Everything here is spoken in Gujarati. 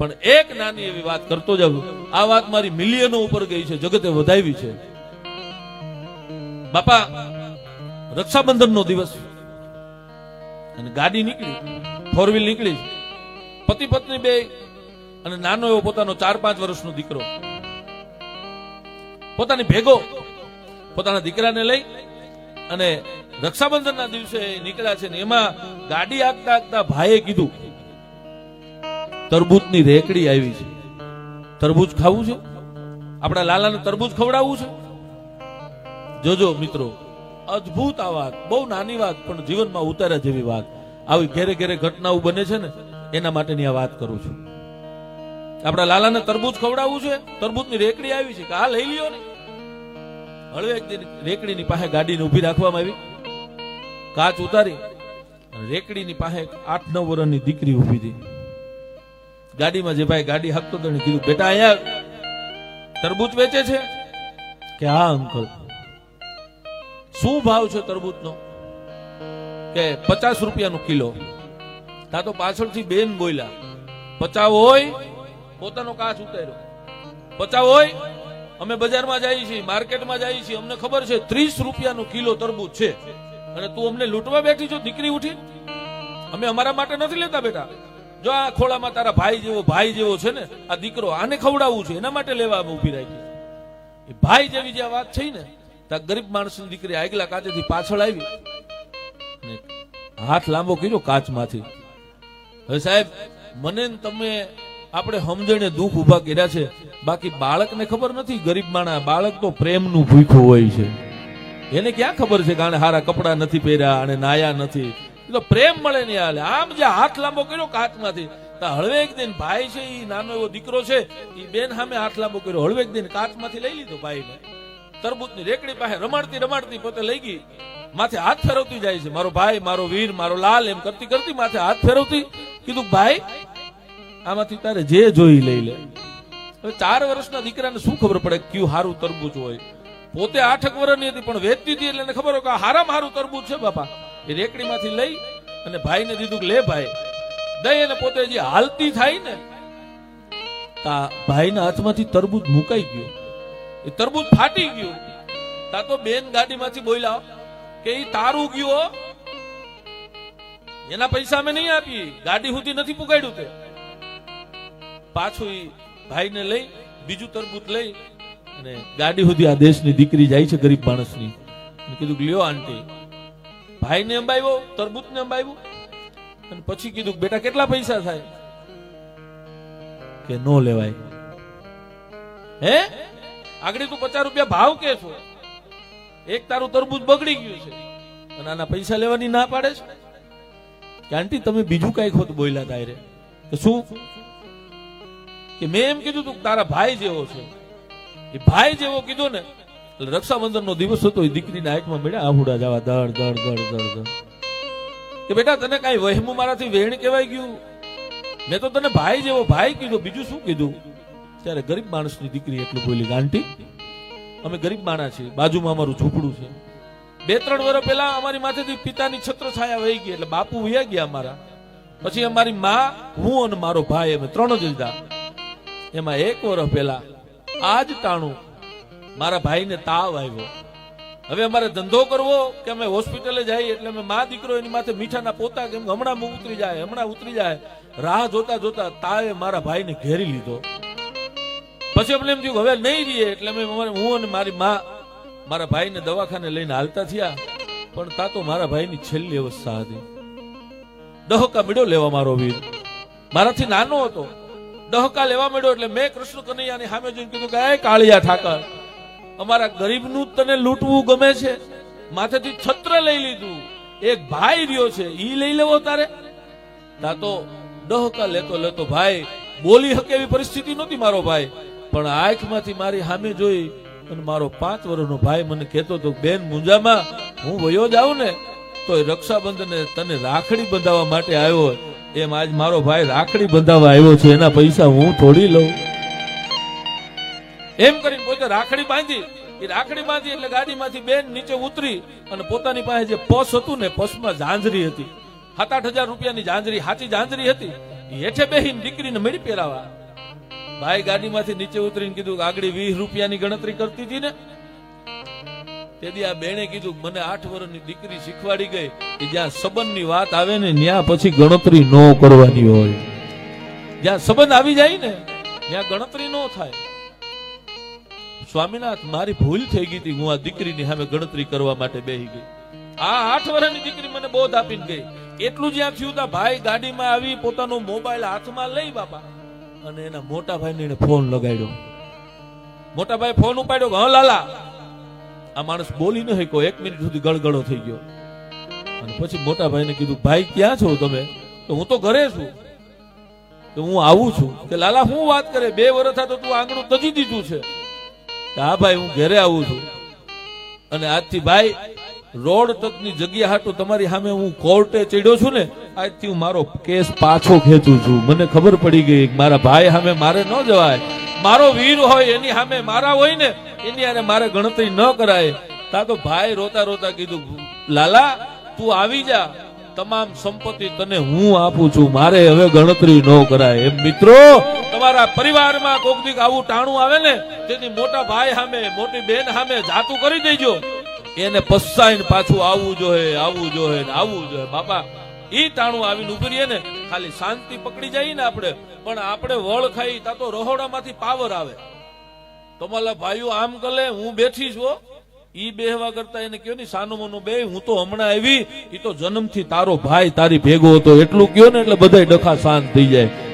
પણ એક નાની એવી વાત કરતો જાઉં. આ વાત મારી મિલિયનો ઉપર ગઈ છે, જગતે વધાવી છે. બાપા રક્ષાબંધન નો દિવસ. અને ગાડી નીકળી ફોર વ્હીલ નીકળી. પતિ પત્ની બે અને નાનો એવો પોતાનો ચાર પાંચ વર્ષનો દીકરો. પોતાની ભેગો, પોતાના દીકરાને લઈ અને રક્ષાબંધનના દિવસે નીકળ્યા છે ને એમાં ગાડી આગતા આગતા ભાઈએ કીધું તરબૂચની રેકડી આવી છે. તરબૂચ ખાવું છે? આપણા લાલાને તરબૂચ ખવડાવવું છે? જોજો મિત્રો, અદ્ભુત આ વાત, બહુ નાની વાત, પણ જીવનમાં ઉતાર્યા જેવી વાત. આવી ઘેરે ઘેરે ઘટનાઓ બને છે ને, એના માટેની આ વાત કરું છું. આપણા લાલાને તરબૂચ ખવડાવવું છે? તરબૂચની રેકડી આવી છે કે આ લઈ લ્યો ને. હળવે એક દિન રેકડીની પાસે ગાડીને ઊભી રાખવામાં આવી. કાચ ઉતારી, રેકડીની પાસે આઠ નવ વર્ષની દીકરી ઊભી હતી. ગાડીમાં જે ભાઈ ગાડી હાંકતો હતો કીધું, બેટા, અહીંયા તરબૂચ વેચે છે? કે, હા, અંકલ. શું ભાવ છે તરબૂચનો? કે, પચાસ રૂપિયાનો કિલો. તા તો પાછળથી બેન બોલ્યા પચાવ હોય, પોતાનો કાચ ઉતાર્યો. પચાવ હોય, અમે બજારમાં જઈએ છીએ, માર્કેટમાં જઈએ છીએ. અમને ખબર છે, ત્રીસ રૂપિયાનો કિલો તરબૂચ છે. અને તું અમને લૂંટવા બેઠી છો, દીકરી ઉઠી? અમે અમારા માટે નથી લેતા, બેટા. જો આ ખોળામાં તારા ભાઈ જેવો ભાઈ જેવો છે ને, આ દીકરો આને ખવડાવવું છે, એના માટે લેવા ઊભી રાખી એ ભાઈ જેવી જે વાત થઈ ને ત્યાં ગરીબ માણસની દીકરી આગલા કાચેથી પાછળ આવી હાથ લાંબો કર્યો કાચમાંથી. હવે સાહેબ, મને તમે આપણે સમજણે દુઃખ ઊભા કર્યા છે. બાકી બાળકને ખબર નથી, ગરીબ માણા, બાળક તો પ્રેમનું ભૂખ્યું હોય છે. એને ક્યાં ખબર છે કે આને હારા કપડા નથી પહેર્યા અને નાયા નથી? તો પ્રેમ મળે નહીં હાલે. આમ જે હાથ લાંબો કર્યો કાચમાંથી હળવેક દિન ભાઈ છે એ નાનો એવો દીકરો છે એ બેન સામે હાથ લાંબો કર્યો. હળવેક દિન કાચમાંથી લઈ લીધો ભાઈને તરબૂચની રેકડી પાસે રમાડતી રમાડતી પોતે લઈ ગઈ. માથે હાથ ફેરવતી જાય છે. મારો ભાઈ, મારો વીર, મારો લાલ, એમ કરતી કરતી માથે હાથ ફેરવતી. કીધું, ભાઈ, આમાંથી તારે જે જોઈ લઈ લે. હવે ચાર વર્ષના દીકરાને શું ખબર પડે કયું હારું તરબૂચ હોય? પોતે આઠક વર્ષની હતી, પણ વેચતી હતી એટલે ખબર હોય કે હારામાં હારું તરબૂચ છે બાપા. એ રેકડીમાંથી લઈ અને ભાઈને દીધું લે ભાઈ દઈ અને પોતે જે હાલતી થાય ને, તા ભાઈના હાથમાંથી તરબૂજ મુકાઈ ગયું. એ તરબૂજ ફાટી ગયું. તા તો બેન ગાડીમાંથી બોલ્યા, કે એ તારું ગયો એના પૈસા અમે નહીં આપી ગાડી સુધી નથી પુગાડ્યું તે. પાછું એ ભાઈને લઈ, બીજું તરબૂચ લઈ અને ગાડી સુધી આ દેશની દીકરી જાય છે ગરીબ માણસની. કીધું લ્યો આંટી ભાઈને અંબાવ્યો તરબૂચને અંબાવ્યું અને પછી કીધું બેટા કેટલા પૈસા થાય? કે નો લેવાય. હે? આગળ તું પચાસ રૂપિયા ભાવ કે છો? એક તારું તરબૂચ બગડી ગયું છે. અને આના પૈસા લેવાની ના પાડે છે? કે આંટી, તમે બીજું કઈ ખોત બોલ્યા તારે કે શું? કે મેં એમ કીધું તું તારા ભાઈ જેવો છે. એ ભાઈ જેવો કીધું ને એટલે રક્ષાબંધન નો દિવસ હતો, એ દીકરીના હાથમાં મળ્યા, આહુડા જવા, ધડ ધડ ધડ ધડ ધડ. કે બેટા, તને કઈ વહેમું મારાથી વેણ કહેવાય ગયું? મેં તો તને ભાઈ જેવો ભાઈ કીધો, બીજું શું કીધું? ત્યારે ગરીબ માણસની દીકરી એટલું બોલી, આંટી, અમે ગરીબ માણસ છીએ, બાજુમાં અમારું ઝૂંપડું છે. બે, ત્રણ વર્ષ પહેલા અમારી માથેથી પિતાની છત્ર છાયા વહી ગઈ, એટલે બાપુ વયા ગયા અમારા. પછી અમારી મા, હું અને મારો ભાઈ, અમે ત્રણ જ લીધા. એમાં એક વર્ષ પહેલા આજ ટાણું મારા ભાઈને તાવ આવ્યો. હવે અમારે ધંધો કરવો કે અમે હોસ્પિટલે જઈએ એટલે અમે મા દીકરો એની માથે મીઠાના પોતા કેમ હમણાં ઉતરી જાય, હમણાં ઉતરી જાય. રાહ જોતા જોતા તાવે મારા ભાઈને ઘેરી લીધો. પછી અમને એમ થયું હવે નહીં રહીએ એટલે અમે હું અને મારી મા મારા ભાઈને દવાખાને લઈને હાલતા થયા. પણ તા તો મારા ભાઈની છેલ્લી અવસ્થા હતી. દહકા મીડો લેવા મારો વીર. મારાથી નાનો હતો. દહકા લેવા મળ્યો એટલે મેં કૃષ્ણ કનૈયાની સામે જોઈને કીધું કે કાળિયા ઠાકર અમારા ગરીબનું તને લૂંટવું ગમે છે? માથેથી છત્ર લઈ લીધું. એક ભાઈ રહ્યો છે, ઈ લઈ લેવો તારે? તા તો ડહકા લેતો લેતો ભાઈ, બોલી હકે એવી પરિસ્થિતિ નહોતી મારો ભાઈ. પણ આંખમાંથી મારી સામે જોઈ અને મારો પાંચ વર્ષનો ભાઈ મને કહેતો હતો, બેન, મુંજામાં હું વયો જાઉં ને, તો રક્ષાબંધને તને રાખડી બંધાવવા માટે આવ્યો એમ આજ મારો ભાઈ રાખડી બંધાવવા આવ્યો છે, એના પૈસા હું થોડી લઉં. એમ કરીને પોતે રાખડી બાંધી, એ રાખડી બાંધી એટલે ગાડીમાંથી બેન નીચે ઉતરી અને પોતાની પાસે જે પસ હતું ને પસમાં ઝાંઝરી હતી. સાત આઠ હજાર રૂપિયાની ઝાંઝરી, સાચી ઝાંઝરી હતી. હેઠે બેહીને દીકરીને મળી પહેરાવા. ભાઈ ગાડીમાંથી નીચે ઉતરીને કીધું આગળ વીસ રૂપિયાની ગણતરી કરતી હતી ને. તેથી આ બેને કીધું મને આઠ વર્ષની દીકરી શીખવાડી ગઈ કે જ્યાં સંબંધની વાત આવે ને, ત્યાં પછી ગણતરી ન કરવાની હોય. જ્યાં સંબંધ આવી જાય ને, ત્યાં ગણતરી ન થાય. સ્વામિનાથ, મારી ભૂલ થઈ ગઈ હતી. હું આ દીકરીની સામે ગણતરી કરવા માટે બેહી ગઈ. આ આઠ વર્ષની દીકરી મને બોધ આપીને ગઈ. એટલું જ્યાં થયું તા ભાઈ ગાડીમાં આવી, પોતાનો મોબાઈલ હાથમાં લઈ બાપા અને એના મોટા ભાઈને એને ફોન લગાડ્યો. મોટા ભાઈ ફોન ઉપાડ્યો હા, લાલા. આ માણસ બોલી ન શક્યો. એક મિનિટ સુધી ગળગળો થઈ ગયો. અને પછી મોટા ભાઈને કીધું, ભાઈ, ક્યાં છો તમે? તો હું તો ઘરે છું. તો હું આવું છું. કે લાલા, હું વાત કરે? બે વર્ષ તો તું આંગણું તજી દીધું છે. હા ભાઈ, હું ઘરે આવું છું. અને આજથી ભાઈ, રોડ તકની જગ્યા હાટું તમારી સામે હું કોર્ટે ચડ્યો છું ને, આજથી હું મારો કેસ પાછો ખેંચું છું. મને ખબર પડી ગઈ મારા ભાઈ સામે મારે ન જવાય. મારો વીર હોય, એની સામે મારા હોય ને, એની હારે મારે ગણતરી ન કરાય. તા તો ભાઈ રોતા રોતા કીધું, લાલા, તું આવી જા. તમામ સંપત્તિ તને હું આપું છું. મારે હવે ગણતરી ન કરાય. એમ મિત્રો, તમારા પરિવારમાં કોક દીક આવું ટાણું આવે ને તેની મોટા ભાઈ સામે, મોટી બેન સામે જાતું કરી દેજો. એને પસ્તાઈને પાછું આવવું જોઈએ આવવું જોઈએ ને આવવું જોઈએ. બાપા, ઈ ટાણું આવીને ઊભી રહીએ ને, ખાલી શાંતિ પકડી જાય ને આપણે. પણ આપણે વળ ખાઈ, તા તો રહોડામાંથી પાવર આવે. તમારા ભાઈઓ આમ કલે હું બેઠી છું. ઈ બેહવા કરતા એને કયો ને સાનો મનો બે હું તો હમણાં આવી. ઈ તો જન્મથી તારો ભાઈ, તારી ભેગો હતો. એટલું કયો ને, એટલે બધા ડખા શાંત થઈ જાય.